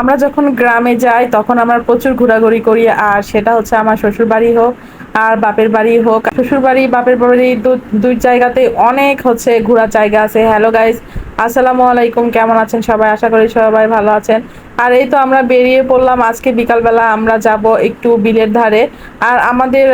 আমরা যখন গ্রামে যাই, তখন আমরা প্রচুর ঘোরাঘুরি করি, আর সেটা হচ্ছে আমার শ্বশুর বাড়ি হোক, আর বাপের বাড়ি হোক। শ্বশুর বাড়ি বাপের বাড়ি দুই জায়গাতে অনেক হচ্ছে ঘোরার জায়গা আছে। হ্যালো গাইস আসসালামু আলাইকুম কেমন আছেন সবাই? আশা করি সবাই ভালো আছেন। আর এই তো আমরা বেরিয়ে পড়লাম। আজকে বিকালবেলা আমরা যাব একটু বিলের ধারে। আর আমাদের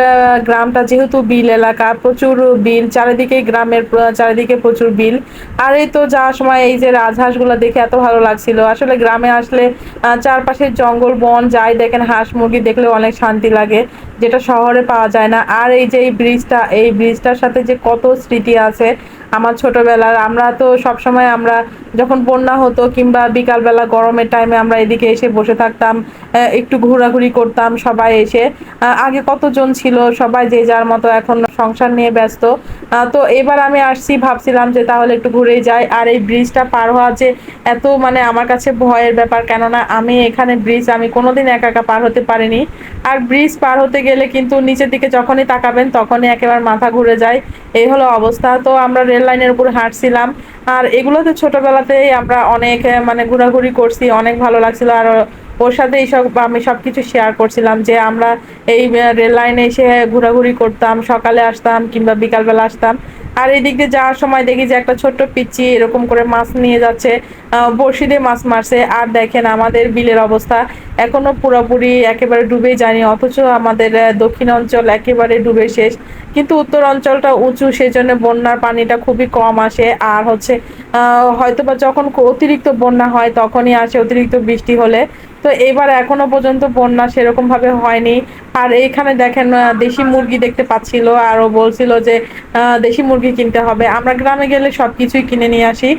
গ্রামটা যেহেতু বিল এলাকা প্রচুর বিল চারিদিকে গ্রামের চারিদিকে প্রচুর বিল। আর এই তো যাওয়ার সময় এই যে রাজহাঁসগুলো দেখে এত ভালো লাগছিল। আসলে গ্রামে আসলে আহ, চারপাশে জঙ্গল বন যাই দেখেন হাঁস মুরগি দেখলে অনেক শান্তি লাগে যেটা শহরে পাওয়া যায় না। আর এই যে এই ব্রিজটা এই ব্রিজটার সাথে যে কত স্মৃতি আছে আমার ছোটবেলার আমরা তো সব সময় আমরা যখন বন্যা হতো কিংবা বিকালবেলা গরমের টাইমে আমরা এদিকে এসে বসে থাকতাম একটু ঘোরাঘুরি করতাম সবাই এসে। আগে কতজন ছিল? সবাই যে যার মতো এখন সংসার নিয়ে ব্যস্ত। তো এবার আমি আসছি, ভাবছিলাম যে তাহলে একটু ঘুরে যাই। আর এই ব্রিজটা পার হওয়া যে এত মানে আমার কাছে ভয়ের ব্যাপার, কেননা আমি এখানে ব্রিজ আমি কোনোদিন একা একা পার হতে পারিনি। আর ব্রিজ পার হতে গেলে কিন্তু নিচের দিকে যখনই তাকাবেন, তখনই একেবারে মাথা ঘুরে যায়। এই হলো অবস্থা। তো আমরা রেল লাইনের উপর হাঁটছিলাম। আর এগুলোতে ছোটবেলাতেই আমরা অনেক মানে ঘোরাঘুরি করছি, অনেক ভালো লাগছিল। আর ওর সাথে এইসব আমি সব কিছু শেয়ার করছিলাম যে আমরা এই রেল লাইনে এসে ঘোরাঘুরি করতাম, সকালে আসতাম কিংবা বিকালবেলা আসতাম। আর এই দিক দিয়ে যাওয়ার সময় দেখি যে একটা ছোট্ট পিচ্ছি এরকম করে মাছ নিয়ে যাচ্ছে বড়শি দিয়ে মাছ মারছে। আর দেখেন আমাদের বিলের অবস্থা এখনও পুরোপুরি একেবারে ডুবে যায়নি, অথচ আমাদের দক্ষিণ অঞ্চল একেবারে ডুবে শেষ। কিন্তু উত্তর অঞ্চলটা উঁচু সেই জন্য বন্যার পানিটা খুবই কম আসে। আর হচ্ছে হয়তোবা যখন অতিরিক্ত বন্যা হয়, তখনই আসে অতিরিক্ত বৃষ্টি হলে। তো এবার এখনও পর্যন্ত বন্যা সেরকম ভাবে হয়নি। আর এইখানে দেখেন দেশি মুরগি দেখতে পাচ্ছিল, আর ও বলছিল যে দেশি মুরগি কিনতে হবে। আমরা গ্রামে গেলে সব কিছুই কিনে নিয়ে আসি।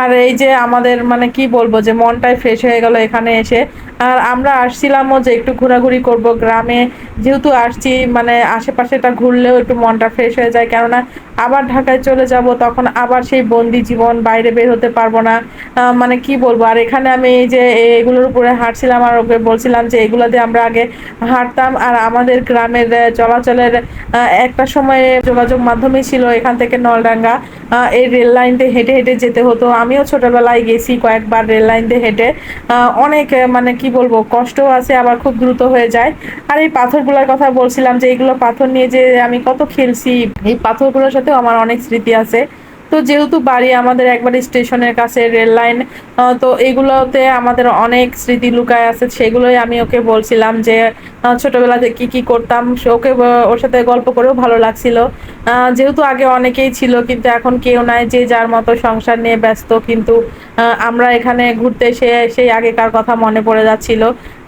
আর এই যে আমাদের মানে কি বলব যে, মনটাই ফ্রেশ হয়ে গেল এখানে এসে। আর আমরা আসছিলামও যে একটু ঘোরাঘুরি করব গ্রামে। যেহেতু আসছি মানে আশেপাশেটা ঘুরলেও একটু মনটা ফ্রেশ হয়ে যায়। কেননা আবার ঢাকায় চলে যাব, তখন আবার সেই বন্দি জীবন বাইরে বের হতে পারব না। মানে কি বলব? আর এখানে আমি এই যে এগুলোর উপরে হাঁটছিলাম আর ওকে বলছিলাম যে এগুলো দিয়ে আমরা আগে হাঁটতাম আর আমাদের গ্রামের চলাচলের একটা সময়ে যোগাযোগ মাধ্যমে ছিল এখান থেকে নলডাঙ্গা। এই রেল লাইনতে হেঁটে হেঁটে যেতে হতো। আমিও ছোটবেলায় গেছি কয়েকবার রেল লাইন দিয়ে হেঁটে। অনেক মানে কি বলব, কষ্টও আছে, আবার খুব দ্রুত হয়ে যায়। আর এই পাথরগুলোর কথা বলছিলাম যে এইগুলো পাথর নিয়ে যে আমি কত খেলছি। এই পাথরগুলোর সাথেও আমার অনেক স্মৃতি আছে। তো যেহেতু বাড়ি আমাদের একবারে স্টেশনের কাছে রেল লাইন তো এগুলোতে আমাদের অনেক স্মৃতি লুকায় আছে, সেগুলোই আমি ওকে বলছিলাম যে ছোটবেলাতে কি কি করতাম ওকে ওর সাথে গল্প করেও ভালো লাগছিল। যেহেতু আগে অনেকেই ছিল, কিন্তু এখন কেউ নাই, যে যার মতো সংসার নিয়ে ব্যস্ত, কিন্তু আমরা এখানে ঘুরতে এসে সেই আগেকার কথা মনে পড়ে যাচ্ছিল।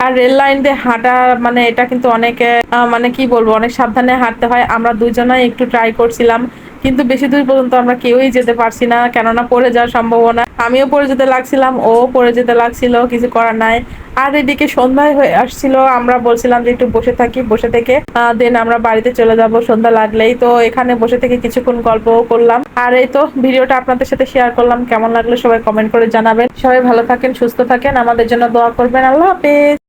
আর রেল লাইন দিয়ে হাঁটা মানে এটা কিন্তু অনেকে মানে কি বলব, অনেক সাবধানে হাঁটতে হয়। আমরা দুজনেই একটু ট্রাই করছিলাম। কিন্তু বেশি দূর পর্যন্ত আমরা কেউই যেতে পারছি না, কেননা পড়ে যাওয়ার সম্ভাবনা। আমিও পড়ে যেতে লাগছিলাম ও পড়ে যেতে লাগছিল, কিছু করার নাই। আর এদিকে সন্ধ্যায় হয়ে আসছিল, আমরা বলছিলাম যে একটু বসে থাকি, বসে থেকে দেন আমরা বাড়িতে চলে যাব, সন্ধ্যা লাগলেই। তো এখানে বসে থেকে কিছুক্ষণ গল্প করলাম। আর এই তো ভিডিওটা আপনাদের সাথে শেয়ার করলাম, কেমন লাগল সবাই কমেন্ট করে জানাবেন। সবাই ভালো থাকেন, সুস্থ থাকেন, আমাদের জন্য দোয়া করবেন, আল্লাহ হাফেজ।